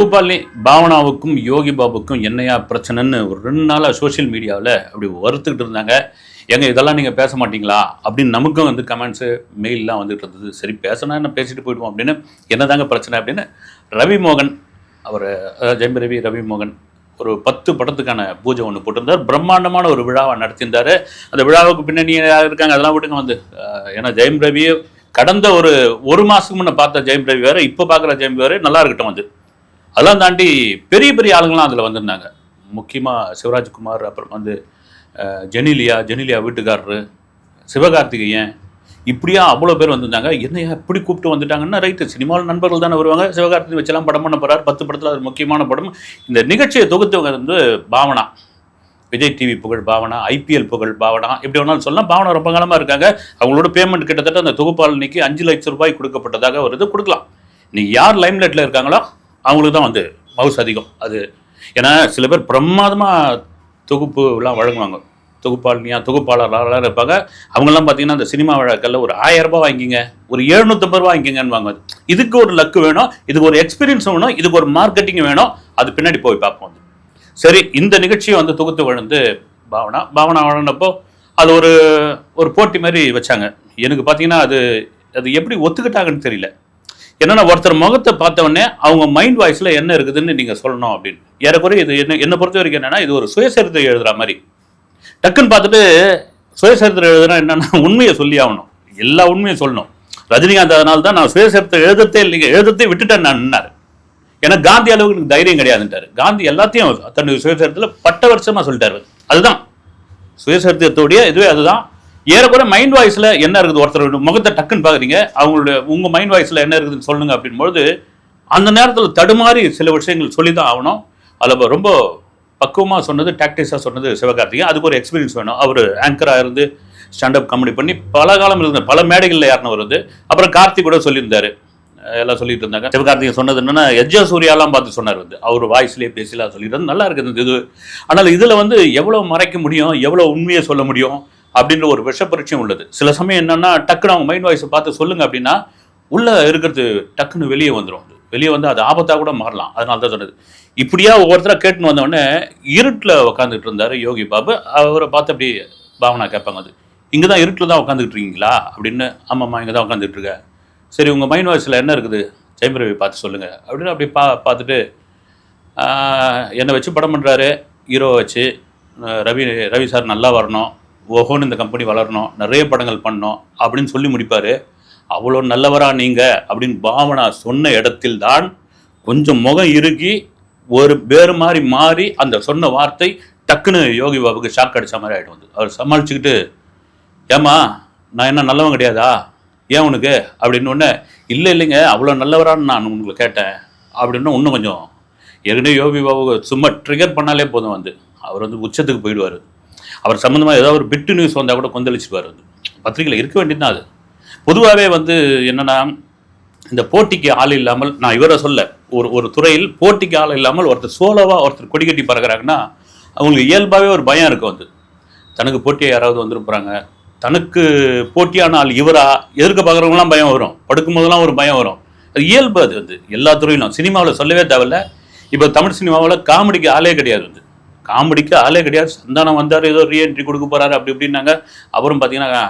ஜவுபாலி பாவனாவுக்கும் யோகி பாபுக்கும் என்னையா பிரச்சனைன்னு ஒரு ரெண்டு நாளாக சோஷியல் மீடியாவில் அப்படி வறுத்துக்கிட்டு இருந்தாங்க. ஏங்க இதெல்லாம் நீங்கள் பேச மாட்டீங்களா? அப்படின்னு நமக்கும் வந்து கமெண்ட்ஸு மெயிலெலாம் வந்துட்டு இருந்தது. சரி பேசினா என்ன பேசிட்டு போயிடுவோம் அப்படின்னு. என்னதாங்க பிரச்சனை அப்படின்னு ரவி மோகன் அவர் ஜெயம் ரவி ரவி மோகன் ஒரு பத்து படத்துக்கான பூஜை ஒன்று போட்டிருந்தார். பிரம்மாண்டமான ஒரு விழாவை நடத்தியிருந்தார். அந்த விழாவுக்கு பின்னணி யார் இருக்காங்க? அதெல்லாம் விட்டுங்க வந்து. ஏன்னா ஜெயம் ரவி கடந்த ஒரு ஒரு மாதத்துக்கு முன்னே பார்த்த ஜெயம் ரவி வேறு இப்போ பார்க்குற ஜெயம் வேறு நல்லா இருக்கட்டும் வந்து. அதெல்லாம் தாண்டி பெரிய பெரிய ஆளுங்களாம் அதில் வந்திருந்தாங்க. முக்கியமாக சிவராஜ்குமார் அப்புறம் வந்து ஜெனிலியா ஜெனிலியா வீட்டுக்காரரு சிவகார்த்திகேயன் இப்படியா அவ்வளோ பேர் வந்திருந்தாங்க. என்னையா இப்படி கூப்பிட்டு வந்துட்டாங்கன்னா ரைட்டு சினிமாவில் நண்பர்கள் தானே வருவாங்க. சிவகார்த்திகை வச்செல்லாம் படம் பண்ண போகிறார் பத்து படத்தில் அது முக்கியமான படம். இந்த நிகழ்ச்சியை தொகுத்தவங்க வந்து பாவனா. விஜய் டிவி புகழ் பாவனா ஐபிஎல் புகழ் பாவனா எப்படி வேணாலும் சொல்லலாம். பாவனா ரொம்ப காலமாக இருக்காங்க. அவங்களோட பேமெண்ட் கிட்டத்தட்ட அந்த தொகுப்பாளனிக்கு அஞ்சு லட்சம் ரூபாய் கொடுக்கப்பட்டதாக வருது கொடுக்கலாம். நீ யார் லைம்லைட்டில் இருக்காங்களோ அவங்களுக்கு தான் வந்து மவுஸ் அதிகம். அது ஏன்னா சில பேர் பிரமாதமாக தொகுப்புலாம் வழங்குவாங்க. தொகுப்பாளினியா தொகுப்பாளர்களாக இருப்பாங்க அவங்கெல்லாம் பார்த்தீங்கன்னா அந்த சினிமா விழாக்களில் ஒரு ஆயிரம் ரூபாய் வாங்கிங்க ஒரு எழுநூத்தம்பது ரூபாய் வாங்கிங்கன்னு வாங்க இதுக்கு ஒரு லக்கு வேணும் இதுக்கு ஒரு எக்ஸ்பீரியன்ஸ் வேணும் இதுக்கு ஒரு மார்க்கெட்டிங் வேணும் அது பின்னாடி போய் பார்ப்போம் சரி இந்த நிகழ்ச்சியை வந்து தொகுத்து வழந்து பாவனா பாவனா வழங்கினப்போ அது ஒரு ஒரு போட்டி மாதிரி வச்சாங்க. எனக்கு பார்த்தீங்கன்னா அது அது எப்படி ஒத்துக்கிட்டாங்கன்னு தெரியல. என்னன்னா ஒருத்தர் முகத்தை பார்த்தவொடனே அவங்க மைண்ட் வாய்ஸில் என்ன இருக்குதுன்னு நீங்கள் சொல்லணும் அப்படின்னு. ஏறக்குறைய இது என்ன என்னை பொறுத்த வரைக்கும் என்னன்னா இது ஒரு சுயசரித்தை எழுதுற மாதிரி. டக்குன்னு பார்த்துட்டு சுயசரித்திரம் எழுதுனா என்னன்னா உண்மையை சொல்லி ஆகணும். எல்லா உண்மையும் சொல்லணும். ரஜினிகாந்த் அதனால தான் நான் சுயசரித்திரம் எழுதத்தே இல்லைங்க எழுதத்தே விட்டுட்டேன் நான் ஏன்னா காந்தி அளவுக்கு எனக்கு தைரியம் கிடையாதுன்ட்டாரு. காந்தி எல்லாத்தையும் தன்னுடைய சுயசரித்திரத்தில் பட்ட வருஷமா சொல்லிட்டாரு. அதுதான். சுயசரித்திரத்துடைய இதுவே அதுதான். ஏறக்குற மைண்ட் வாய்ஸில் என்ன இருக்குது? ஒருத்தர் முகத்தை டக்குன்னு பார்க்குறீங்க. அவங்களுடைய உங்கள் மைண்ட் வாய்ஸில் என்ன இருக்குதுன்னு சொல்லுங்க அப்படின்பொழுது அந்த நேரத்தில் தடுமாறி சில விஷயங்கள் சொல்லி தான் ஆகணும். அதில் ரொம்ப பக்குவமாக சொன்னது டாக்டிஸாக சொன்னது சிவகார்த்திகேயன். அதுக்கு ஒரு எக்ஸ்பீரியன்ஸ் வேணும். அவர் ஆங்கராக இருந்து ஸ்டாண்டப் காமெடி பண்ணி பல காலம் இருந்த பல மேடைகளில் யாருன்னு வருது. அப்புறம் கார்த்திக் கூட சொல்லியிருந்தார். எல்லாம் சொல்லிட்டு இருந்தாங்க. சிவகார்த்திகேயன் சொன்னது என்னன்னா எஜ்ஜா சூர்யாலாம் பார்த்து சொன்னார் வந்து. அவர் வாய்ஸ்லேயே பேசிலாம் சொல்லிட்டு நல்லா இருக்குது இந்த இது. ஆனால் இதில் வந்து எவ்வளோ மறைக்க முடியும்? எவ்வளோ உண்மையை சொல்ல முடியும்? அப்படின்ற ஒரு விஷப்பரிச்சயம் உள்ளது. சில சமயம் என்னன்னா டக்குன்னு அவங்க மைண்ட் வாய்ஸை பார்த்து சொல்லுங்க அப்படின்னா உள்ள இருக்கிறது டக்குன்னு வெளியே வந்துடும் அது வெளியே வந்து அது ஆபத்தாக கூட மாறலாம். அதனால தான் சொன்னது. இப்படியா ஒவ்வொருத்தராக கேட்டுன்னு வந்தோடனே இருட்டில் உட்காந்துக்கிட்டு இருந்தார் யோகி பாபு. அவரை பார்த்து அப்படி பாவனா கேட்பாங்க அது. இங்கே தான் இருட்டில் தான் உட்காந்துட்டு இருக்கீங்களா? அப்படின்னு ஆமாம்மா இங்கே தான் உட்காந்துட்டு சரி உங்கள் மைண்ட் வாய்ஸில் என்ன இருக்குது? ஜெயம்பிரவி பார்த்து சொல்லுங்கள் அப்படின்னு அப்படி பா பார்த்துட்டு என்னை வச்சு படம் பண்ணுறாரு ஹீரோ வச்சு. ரவி ரவி சார் நல்லா வரணும். ஓஹோன்னு இந்த கம்பெனி வளரணும் நிறைய படங்கள் பண்ணணும் அப்படின்னு சொல்லி முடிப்பார். அவ்வளோ நல்லவரா நீங்கள் அப்படின்னு பாவனா சொன்ன இடத்தில் தான் கொஞ்சம் முகம் இறுகி ஒரு வேறு மாதிரி மாறி அந்த சொன்ன வார்த்தை டக்குன்னு யோகி பாபுக்கு ஷாக் அடிச்ச மாதிரி ஆகிடும் வந்து. அவர் சமாளிச்சுக்கிட்டு ஏம்மா நான் என்ன நல்லவன் கிடையாதா? ஏன் உனக்கு? அப்படின்னு ஒன்று இல்லை இல்லைங்க அவ்வளோ நல்லவரான்னு நான் உங்களை கேட்டேன். அப்படின்னு இன்னும் கொஞ்சம் ஏற்கனவே யோகி பாபு சும்மா ட்ரிகர் பண்ணாலே போதும் வந்து. அவர் வந்து உச்சத்துக்கு போயிடுவார். அவர் சம்மந்தமாக ஏதாவது ஒரு பிட்டு நியூஸ் வந்தால் கூட கொந்தளிச்சிடுவார் அது பத்திரிகையில் இருக்க வேண்டியது தான் அது. பொதுவாகவே வந்து என்னென்னா இந்த போட்டிக்கு ஆள் இல்லாமல் நான் இவரை சொல்ல ஒரு ஒரு துறையில் போட்டிக்கு ஆள் இல்லாமல் ஒருத்தர் சோலோவாக ஒருத்தர் கொடி கட்டி அவங்களுக்கு இயல்பாகவே ஒரு பயம் இருக்கும் வந்து தனக்கு போட்டியை யாராவது வந்திருப்பாங்க தனக்கு போட்டியான ஆள் இவரா? எதிர்க்க பார்க்குறவங்களாம் பயம் வரும். படுக்கும் போதெல்லாம் ஒரு பயம் வரும். அது இயல்பு அது வந்து. எல்லா துறையிலும். சினிமாவில் சொல்லவே தேவையில்ல. இப்போ தமிழ் சினிமாவில் காமெடிக்கு ஆளே கிடையாது வந்து. காமெடிக்கு ஆளே கிடையாது. சந்தானம் வந்தார் ஏதோ ரீஎன்ட்ரி கொடுக்க போகிறாரு அப்படி இப்படின்னாங்க. அப்புறம் பார்த்தீங்கன்னா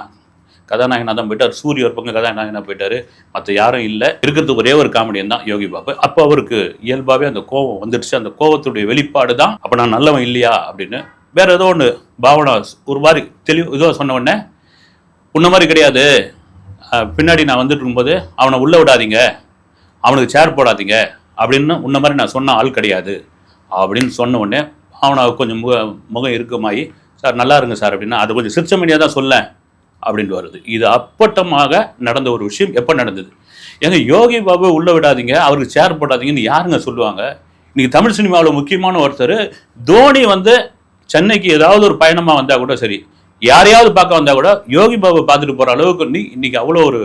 கதாநாயகனாக தான் போயிட்டார். சூரிய ஒரு பக்கம் கதாநாயகனாக போயிட்டார். மற்ற யாரும் இல்லை. இருக்கிறது ஒரே ஒரு காமெடியன் தான் யோகி பாபு. அப்போ அவருக்கு இயல்பாகவே அந்த கோவம் வந்துடுச்சு அந்த கோவத்துடைய வெளிப்பாடு தான் அப்போ நான் நல்லவன் இல்லையா அப்படின்னு. வேற ஏதோ ஒன்று பாவனா ஒரு மாதிரி தெளிவு இதோ சொன்ன உடனே உன்ன மாதிரி கிடையாது. பின்னாடி நான் வந்துட்டு இருக்கும்போது அவனை உள்ளே விடாதீங்க. அவனுக்கு சேர் போடாதீங்க. அப்படின்னு உன்ன மாதிரி நான் சொன்ன ஆள் கிடையாது. அப்படின்னு சொன்ன உடனே அவனை கொஞ்சம் முக முகம் இருக்குமாயி சார் நல்லா இருங்க சார் அப்படின்னா அது கொஞ்சம் சிரிச்சமணியாக தான் சொல்லேன் அப்படின்ட்டு வருது. இது அப்பட்டமாக நடந்த ஒரு விஷயம். எப்போ நடந்தது? ஏங்க யோகி பாபு உள்ளே விடாதீங்க. அவருக்கு சேர் போடாதீங்கன்னு யாருங்க சொல்லுவாங்க? இன்னைக்கு தமிழ் சினிமாவில் முக்கியமான ஒருத்தர் தோனி வந்து சென்னைக்கு ஏதாவது ஒரு பயணமாக வந்தால் கூட சரி. யாரையாவது பார்க்க வந்தால் கூட யோகி பாபு பார்த்துட்டு போகிற அளவுக்கு இன்னைக்கு அவ்வளோ ஒரு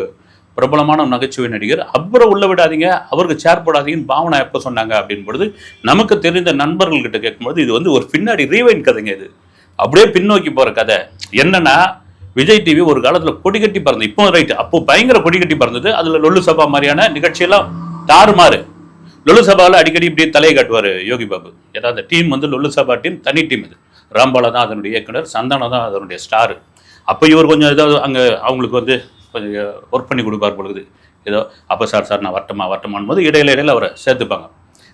பிரபலமான நகைச்சுவை நடிகர். அப்புறம் உள்ள விடாதீங்க. அவருக்கு சேர் போடாதீங்கன்னு பாவனா எப்போ சொன்னாங்க அப்படின்னு பொழுது நமக்கு தெரிந்த நண்பர்கள்கிட்ட கேட்கும்போது இது வந்து ஒரு பின்னாடி ரீவைன் கதைங்க இது. அப்படியே பின்னோக்கி போகிற கதை. என்னன்னா விஜய் டிவி ஒரு காலத்தில் கொடி கட்டி பறந்து இப்போ ரைட் அப்போ பயங்கர கொடி கட்டி பறந்தது. அதில் லொல்லு சபா மாதிரியான நிகழ்ச்சியெல்லாம் தாறுமாறு. லொல்லு சபாவில் அடிக்கடி இப்படி தலையை காட்டுவார் யோகி பாபு. ஏன்னா அந்த டீம் வந்து லொல்லு சபா டீம் தனி டீம் இது. ராம்பாலா தான் அதனுடைய இயக்குனர் சந்தானம் தான் அதனுடைய ஸ்டாரு அப்போ இவர் கொஞ்சம் ஏதாவது அங்கே அவங்களுக்கு வந்து ஒர்க் பண்ணி கொடுப்பார் பொழுது. ஏதோ அப்போ சார் சார் நான் வட்டமா வரட்டுமான் போது இடையில இடையில அவரை சேர்த்துப்பாங்க.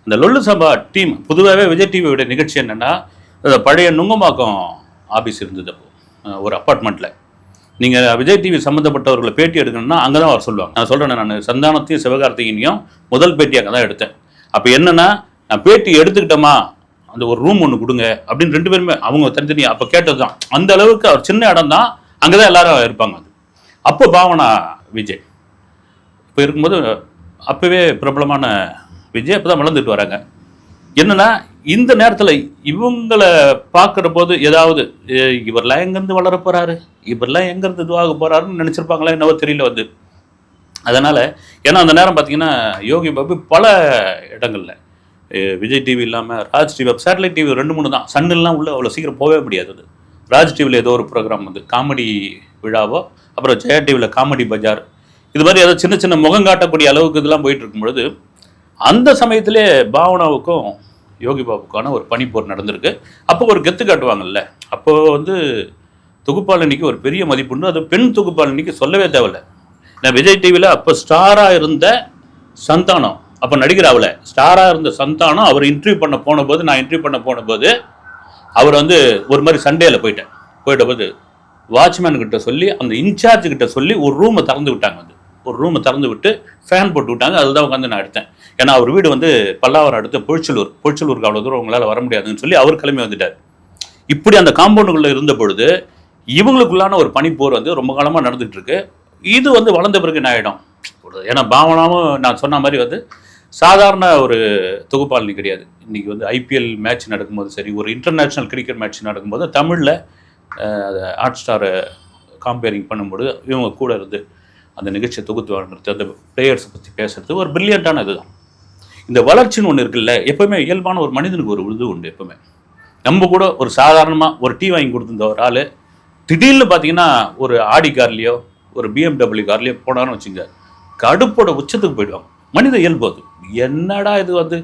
இந்த லொல்லு சபா டீம் புதுவாகவே விஜய் டிவியோட நிகழ்ச்சி என்னென்னா பழைய நுங்கம்பாக்கம் ஆஃபீஸ் இருந்தது அப்போ ஒரு அப்பார்ட்மெண்ட்டில் நீங்கள் விஜய் டிவி சம்மந்தப்பட்டவர்களை பேட்டி எடுக்கணும்னா அங்கே தான் அவர் சொல்லுவாங்க. நான் சொல்கிறேன் நான் சந்தானத்தையும் சிவகார்த்திகையும் முதல் பேட்டி அங்கே தான் எடுத்தேன். அப்போ என்னென்னா நான் பேட்டி எடுத்துக்கிட்டோமா அந்த ஒரு ரூம் ஒன்று கொடுங்க அப்படின்னு ரெண்டு பேருமே அவங்க தனித்தனியாக அப்போ கேட்டது தான் அந்த அளவுக்கு அவர் சின்ன இடம் தான் அங்கே தான் எல்லாரும் இருப்பாங்க அது. அப்போ பாவனா விஜய். இப்போ இருக்கும்போது அப்போவே பிரபலமான விஜய் அப்போ தான் வளர்ந்துட்டு வராங்க. என்னன்னா இந்த நேரத்தில் இவங்களை பார்க்குற போது ஏதாவது "ஏ, இவரெல்லாம் எங்கேருந்து வளர போகிறாரு இவரெல்லாம் எங்கேருந்து இதுவாக போகிறாருன்னு நினச்சிருப்பாங்களா என்னவோ தெரியல வந்து. அதனால் ஏன்னா அந்த நேரம் பார்த்தீங்கன்னா யோகி பாபு பல இடங்களில். விஜய் டிவி இல்லாமல் ராஜ் டிவி சேட்டலைட் டிவி ரெண்டு மூணு தான். சன்னெல்லாம் உள்ளே அவ்வளோ சீக்கிரம் போகவே முடியாது அது. ராஜ் டிவியில் ஏதோ ஒரு ப்ரோக்ராம் வந்து காமெடி விழாவோ அப்புறம் ஜெயா டிவியில் காமெடி பஜார் இது மாதிரி ஏதோ சின்ன சின்ன முகம் காட்டக்கூடிய அளவுக்கு இதெல்லாம் போயிட்டு பொழுது அந்த சமயத்திலே பாவனாவுக்கும் யோகி பாபுக்கான ஒரு பனிப்போர் நடந்திருக்கு. அப்போ ஒரு கெத்து காட்டுவாங்கல்ல அப்போ வந்து தொகுப்பாளினிக்கு ஒரு பெரிய மதிப்புண்டு அது பெண் தொகுப்பாளினிக்கு சொல்லவே தேவையில்ல. நான் விஜய் டிவியில் அப்போ ஸ்டாராக இருந்த சந்தானம் அப்போ நடிகர் அவளை ஸ்டாராக இருந்த சந்தானம் அவர் இன்டர்வியூ பண்ண போன போது நான் இன்டர்வியூ பண்ண போன போது அவர் வந்து ஒரு மாதிரி சண்டேல போயிட்டேன் போயிட்ட போது வாட்ச்மேன் கிட்ட சொல்லி அந்த இன்சார்ஜ் கிட்ட சொல்லி ஒரு ரூமை திறந்து விட்டாங்க வந்து. ஒரு ரூமை திறந்து விட்டு ஃபேன் போட்டு விட்டாங்க. அதுதான் உட்காந்து நான் எடுத்தேன். ஏன்னா அவர் வீடு வந்து பல்லாவரம் அடுத்த பொழிச்சலூர் பொழிச்சலூருக்கு அவ்வளோ தூரம் உங்களால் வர முடியாதுன்னு சொல்லி அவர் கிளம்பி வந்துட்டார். இப்படி அந்த காம்பவுண்டுக்குள்ளே இருந்த பொழுது இவங்களுக்குள்ளான ஒரு பனிப்போர் வந்து ரொம்ப காலமாக நடந்துகிட்ருக்கு இது வந்து வளர்ந்த பிறகு என்ன ஆகிடும் ஏன்னா பாவனாவும் நான் சொன்ன மாதிரி வந்து சாதாரண ஒரு தொகுப்பாளினி கிடையாது. இன்னைக்கு வந்து ஐபிஎல் மேட்ச் நடக்கும்போது சரி ஒரு இன்டர்நேஷ்னல் கிரிக்கெட் மேட்ச் நடக்கும்போது தமிழில் ஹாட் ஸ்டாரை காம்பேரிங் பண்ணும்போது இவங்க கூட இருந்து அந்த நிகழ்ச்சியை தொகுத்து வழங்குறது அந்த பிளேயர்ஸை பற்றி பேசுறது ஒரு பிரில்லியண்ட்டான இதுதான். இந்த வளர்ச்சின்னு ஒன்று இருக்குல்ல எப்பவுமே இயல்பான ஒரு மனிதனுக்கு ஒரு இது உண்டு எப்பவுமே. நம்ம கூட ஒரு சாதாரணமாக ஒரு டீ வாங்கி கொடுத்துருந்த ஒரு ஆள் திடீர்னு பார்த்தீங்கன்னா ஒரு ஆடி கார்லேயோ ஒரு பிஎம்டபிள்யூ கார்லேயோ போனான்னு வச்சுங்க கடுப்போட உச்சத்துக்கு போயிடுவாங்க. மனித இயல்பு அது. என்னடா இது வந்து?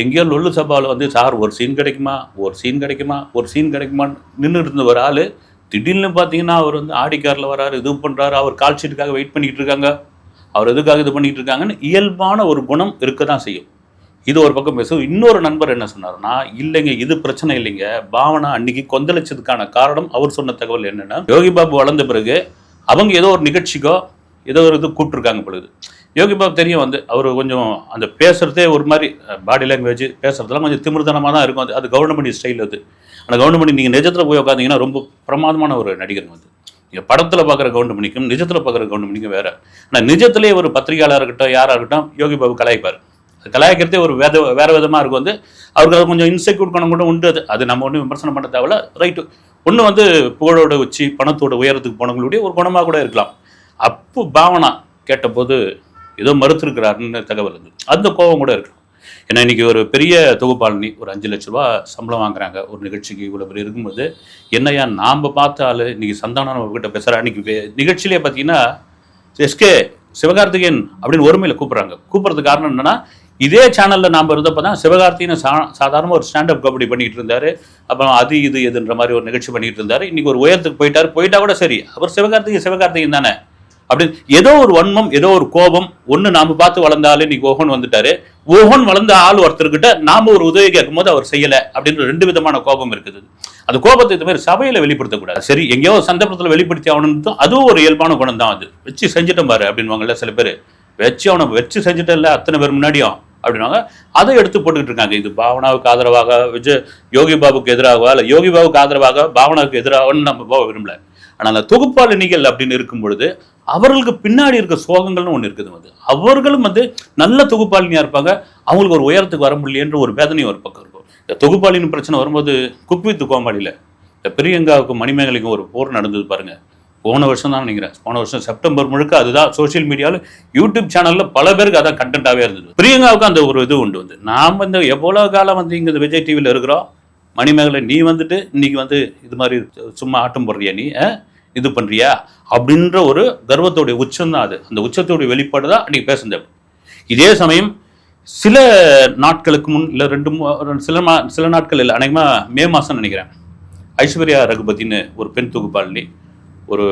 எங்கேயோ லொல்லு சபாவில் வந்து சார் ஒரு சீன் கிடைக்குமா? ஒரு சீன் கிடைக்குமா? ஒரு சீன் கிடைக்குமான்னு நின்றுட்டு இருந்த ஒரு ஆள் திடீர்னு பார்த்தீங்கன்னா அவர் வந்து ஆடி காரில் வராரு இது பண்ணுறாரு அவர் கால் ஷீட்டுக்காக வெயிட் பண்ணிகிட்டு இருக்காங்க. அவர் எதுக்காக இது பண்ணிகிட்டு இருக்காங்கன்னு இயல்பான ஒரு குணம் இருக்க தான் செய்யும். இது ஒரு பக்கம் பேசும். இன்னொரு நண்பர் என்ன சொன்னார்னா இல்லைங்க இது பிரச்சனை இல்லைங்க. பாவனா அன்னைக்கு கொந்தளிச்சதுக்கான காரணம் அவர் சொன்ன தகவல் என்னென்னா யோகி பாபு வளர்ந்த பிறகு அவங்க ஏதோ ஒரு நிகழ்ச்சிக்கோ ஏதோ ஒரு இது கூப்பிட்டுருக்காங்க பொழுது. யோகி பாபு தெரியும் வந்து அவர் கொஞ்சம் அந்த பேசுறதே ஒரு மாதிரி பாடி லாங்குவேஜ் பேசுறதெல்லாம் கொஞ்சம் திமிர்தனமாக தான் இருக்கும். அது அது கவர்மெண்ட் ஸ்டைல் அது. ஆனால் கவர்மெண்ட் நீங்கள் நிஜத்தில் போய் உட்காந்தீங்கன்னா ரொம்ப பிரமாதமான ஒரு நடிகர் வந்து. நீங்கள் படத்தில் பார்க்குற கவுண்டமணிக்கும் நிஜத்தில் பார்க்குற கவுண்டமணிக்கும் வேறு. ஆனால் நிஜத்திலே ஒரு பத்திரிகையாளர் இருக்கட்டும் யாராக இருக்கட்டும் யோகி பாபு கலாய்ப்பார். அது கலாய்க்கிறதே ஒரு வேத வேறு விதமாக இருக்கும் வந்து அவருக்கு அது கொஞ்சம் இன்செக்யூர் குணம் கூட உண்டு அது. அது நம்ம ஒன்றும் விமர்சனம் பண்ண தேவையில்ல. ரைட்டு ஒன்று வந்து புகழோட உச்சி பணத்தோட உயரத்துக்கு போனவங்களுடைய ஒரு குணமாக கூட இருக்கலாம். அப்போ பாவனா கேட்டபோது ஏதோ மறுத்திருக்கிறாருன்னு தகவல் இருந்து அந்த கோபம் கூட இருக்கு. ஏன்னா இன்னைக்கு ஒரு பெரிய தொகுப்பாளினி ஒரு அஞ்சு லட்ச ரூபா சம்பளம் வாங்குறாங்க. ஒரு நிகழ்ச்சிக்கு இவ்வளோ பேர் இருக்கும்போது என்னையா நாம் பார்த்த ஆள் இன்னைக்கு சந்தானம் அவர்கிட்ட பேசுகிறா அன்னைக்கு நிகழ்ச்சியிலே பார்த்தீங்கன்னா எஸ்கே சிவகார்த்திகேயன் அப்படின்னு ஒருமையில் கூப்பிட்றாங்க. கூப்பிட்றதுக்கு காரணம் என்னன்னா இதே சேனலில் நாம் இருந்தப்போ தான் சிவகார்த்திகேயன் சா சாதாரண ஒரு ஸ்டாண்டப் கபடி பண்ணிகிட்டு இருந்தார். அப்புறம் அது இது எதுன்ற மாதிரி ஒரு நிகழ்ச்சி பண்ணிட்டு இருந்தார். இன்றைக்கி ஒரு உயரத்துக்கு போயிட்டார். போயிட்டா கூட சரி. அவர் சிவகார்த்திகேயன் சிவகார்த்திகேயன் தானே? அப்படின்னு ஏதோ ஒரு வன்மம் ஏதோ ஒரு கோபம் ஒன்று நாம பார்த்து வளர்ந்த நீ இன்னைக்கு ஓஹன் வந்துட்டாரு. ஓஹன் வளர்ந்த ஆள் ஒருத்தர்கிட்ட நாம ஒரு உதவி கேட்கும் போது அவர் செய்யல அப்படின்ற ரெண்டு விதமான கோபம் இருக்குது. அந்த கோபத்தை இந்த மாதிரி சபையில வெளிப்படுத்தக்கூடாது. சரி எங்கேயோ சந்தர்ப்பத்தில் வெளிப்படுத்தி ஆகணும் அதுவும் ஒரு இயல்பான குணம் தான் அது. வச்சு செஞ்சுட்டோம் பாரு அப்படின்வாங்கல்ல சில பேர். வச்சு அவனை வச்சு செஞ்சுட்டல அத்தனை பேர் முன்னாடியும் அப்படின்னாங்க அதை எடுத்து போட்டுக்கிட்டு இருக்காங்க. இது பாவனாவுக்கு ஆதரவாக விஜய் யோகி பாபுக்கு எதிராக இல்லை யோகி பாபுக்கு ஆதரவாக பாவனாவுக்கு எதிராகன்னு நம்ம போக விரும்பல. ஆனால் அந்த தொகுப்பாளினிகள் அப்படின்னு இருக்கும் பொழுது அவர்களுக்கு பின்னாடி இருக்க சோகங்கள்னு ஒன்று இருக்குது வந்து. அவர்களும் வந்து நல்ல தொகுப்பாளினியாக இருப்பாங்க. அவங்களுக்கு ஒரு உயரத்துக்கு வர முடியலன்ற ஒரு வேதனையும் ஒரு பக்கம் இருக்கும். இந்த தொகுப்பாளின் பிரச்சனை வரும்போது குக் வித் கோமாளியில் இந்த பிரியங்காவுக்கும் மணிமேகலைக்கும் ஒரு போர் நடந்தது பாருங்கள் போன வருஷம் தான் நினைக்கிறேன். போன வருஷம் செப்டம்பர் முழுக்க அதுதான் சோஷியல் மீடியாவில் யூடியூப் சேனலில் பல பேருக்கு அதான் கண்டென்ட்டாகவே இருந்தது. பிரியங்காவுக்கு அந்த ஒரு இது உண்டு வந்து. நாம் இந்த எவ்வளோ காலம் வந்து இங்கே இந்த விஜய் டிவியில் இருக்கிறோம்? மணிமேகலை நீ வந்துட்டு இன்னைக்கு வந்து இது மாதிரி சும்மா ஆட்டம் போடுறியா நீ ஆ? இது பண்ணுறியா அப்படின்ற ஒரு கர்வத்தோடைய உச்சம் தான் அது. அந்த உச்சத்தோடைய வெளிப்பாடு தான் நீங்கள் பேசுந்தேன் இதே சமயம் சில நாட்களுக்கு முன் இல்லை ரெண்டு சில மா சில நாட்கள் இல்லை அநேகமாக மே மாதம் நினைக்கிறேன். ஐஸ்வர்யா ரகுபதின்னு ஒரு பெண் தொகுப்பாளி ஒரு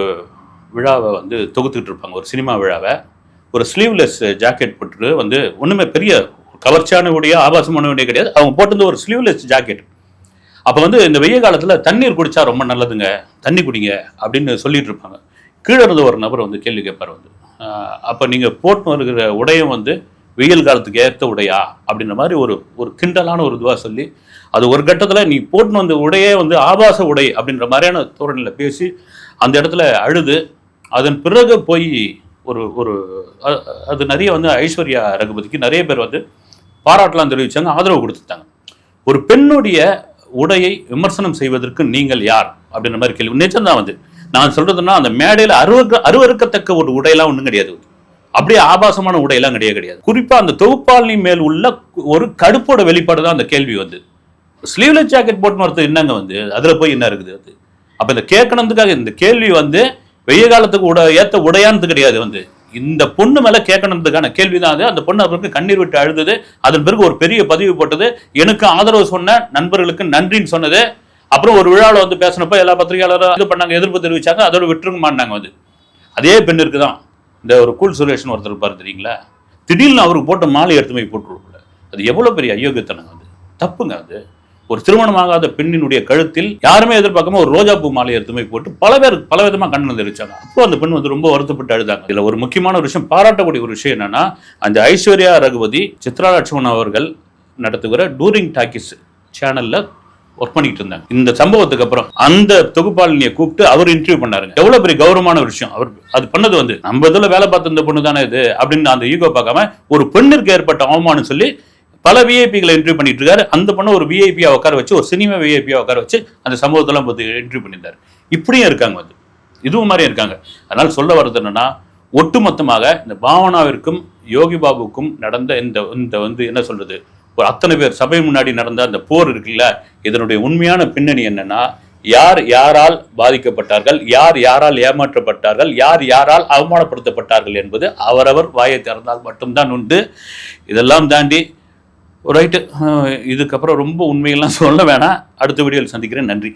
விழாவை வந்து தொகுத்துக்கிட்டு இருப்பாங்க ஒரு சினிமா விழாவை. ஒரு ஸ்லீவ்லெஸ் ஜாக்கெட் போட்டுட்டு வந்து ஒன்றுமே பெரிய கவர்ச்சியான உடைய ஆபாசமான உடைய கிடையாது. அவங்க போட்டிருந்த ஒரு ஸ்லீவ்லெஸ் ஜாக்கெட் அப்போ வந்து இந்த வெய்ய காலத்தில் தண்ணீர் குடித்தா ரொம்ப நல்லதுங்க. தண்ணி குடிங்க அப்படின்னு சொல்லிட்டு இருப்பாங்க. கீழே இருந்த ஒரு நபர் வந்து கேள்வி கேட்பார் வந்து. அப்போ நீங்கள் போட்டு இருக்கிற உடையும் வந்து வெயில் காலத்துக்கு ஏற்ற உடையா? அப்படின்ற மாதிரி ஒரு ஒரு கிண்டலான ஒரு இதுவாக சொல்லி அது ஒரு கட்டத்தில் நீ போட்டுன்னு வந்த உடையே வந்து ஆபாச உடை அப்படின்ற மாதிரியான தோரணையில் பேசி அந்த இடத்துல அழுது அதன் பிறகு போய் ஒரு ஒரு அது நிறைய வந்து ஐஸ்வர்யா ரகுபதிக்கு நிறைய பேர் வந்து பாராட்டலாம் தெரிவித்தாங்க ஆதரவு கொடுத்துட்டாங்க. ஒரு பெண்ணுடைய உடையை விமர்சனம் செய்வதற்கு நீங்கள் யார்? அப்படின்ற மாதிரி கேள்வி. நிஜம்தான் வந்து. நான் சொல்றதுன்னா அந்த மேடையில் அருவருக்க அருவறுக்கத்தக்க ஒரு உடையெல்லாம் ஒன்றும் கிடையாது. அப்படியே ஆபாசமான உடையெல்லாம் கிடையாது கிடையாது. குறிப்பாக அந்த தொகுப்பாளினி மேல் உள்ள ஒரு கடுப்போட வெளிப்பாடு தான் அந்த கேள்வி வந்து. ஸ்லீவ்லெஸ் ஜாக்கெட் போட்டு வரது என்னங்க வந்து அதில் போய் என்ன இருக்குது அது? அப்போ இந்த கேட்கணுன்றதுக்காக இந்த கேள்வி வந்து வெய்ய காலத்துக்கு உட ஏற்ற உடையானது கிடையாது வந்து. இந்த பொண்ணு மேல கேட்கணுன்றதுக்கான கேள்விதான் அது. அந்த பொண்ணு அவருக்கு கண்ணீர் விட்டு அழுதது. அதன் பிறகு ஒரு பெரிய பதிவு போட்டது. எனக்கு ஆதரவு சொன்ன நண்பர்களுக்கு நன்றின்னு சொன்னது. அப்புறம் ஒரு விழாவில் வந்து பேசினப்ப எல்லா பத்திரிகையாளரும் இது பண்ணாங்க எதிர்ப்பு தெரிவிச்சாங்க. அதோட விட்டுருங்கமாட்டாங்க வந்து அதே பெண்ணிற்கு தான் இந்த ஒரு கூல் சுரேஷன் ஒருத்தர் இருப்பார் தெரியுங்களா? திடீர்னு அவருக்கு போட்ட மாலை எடுத்து போய் போட்டுருக்குள்ள அது எவ்வளோ பெரிய அயோக்கியத்தனங்க அது. தப்புங்க அது. ஒரு திருமணமாகாத பெண்ணினுடைய கழுத்தில் யாருமே எதிர்பார்க்காம ஒரு ரோஜா பூ மாலை எடுத்துமே போட்டு பல பேர் பல விதமா கண்ணு தெரிவிச்சாங்க அப்போ அந்த பெண் வந்து ரொம்ப வருத்தப்பட்டு அழுதாங்க. இதுல ஒரு முக்கியமான ஒரு விஷயம் பாராட்டக்கூடிய ஒரு விஷயம் என்னன்னா அந்த ஐஸ்வர்யா ரகுபதி சித்ரா லட்சுமணன் அவர்கள் நடத்துகிற டூரிங் டாக்கிஸ் சேனல்ல ஒர்க் பண்ணிட்டு இருந்தாங்க. இந்த சம்பவத்துக்கு அப்புறம் அந்த தொகுப்பாளினியை கூப்பிட்டு அவர் இன்டர்வியூ பண்ணாருங்க. எவ்வளவு பெரிய கௌரவமான ஒரு விஷயம். அவர் அது பண்ணது வந்து நம்ம இதுல வேலை பார்த்த இந்த பொண்ணு தானே இது? அப்படின்னு அந்த ஈகோ பார்க்காம ஒரு பெண்ணிற்கு ஏற்பட்ட அவமானம் சொல்லி பல விஐபிகளை என்ட்ரி பண்ணிட்டு இருக்காரு அந்த பொண்ணு ஒரு விஐபியா உட்கார வச்சு ஒரு சினிமா விஐபியா உட்கார வச்சு அந்த சம்பவத்தெல்லாம் பார்த்து என்ட்ரி பண்ணியிருந்தாரு. இப்படியும் இருக்காங்க வந்து. இதுவும் மாதிரியும் இருக்காங்க. அதனால் சொல்ல வர்றது என்னன்னா ஒட்டுமொத்தமாக இந்த பாவனாவிற்கும் யோகி பாபுக்கும் நடந்த இந்த இந்த வந்து என்ன சொல்றது? ஒரு அத்தனை பேர் சபை முன்னாடி நடந்த அந்த போர் இருக்குல்ல இதனுடைய உண்மையான பின்னணி என்னன்னா யார் யாரால் பாதிக்கப்பட்டார்கள் யார் யாரால் ஏமாற்றப்பட்டார்கள் யார் யாரால் அவமானப்படுத்தப்பட்டார்கள் என்பது அவரவர் வாயை திறந்தால் மட்டும்தான் உண்டு. இதெல்லாம் தாண்டி ரைட்டு இதுக்கப்புறம் ரொம்ப உண்மையெல்லாம் சொல்ல வேணாம். அடுத்த வீடியோவில் சந்திக்கிறேன். நன்றி.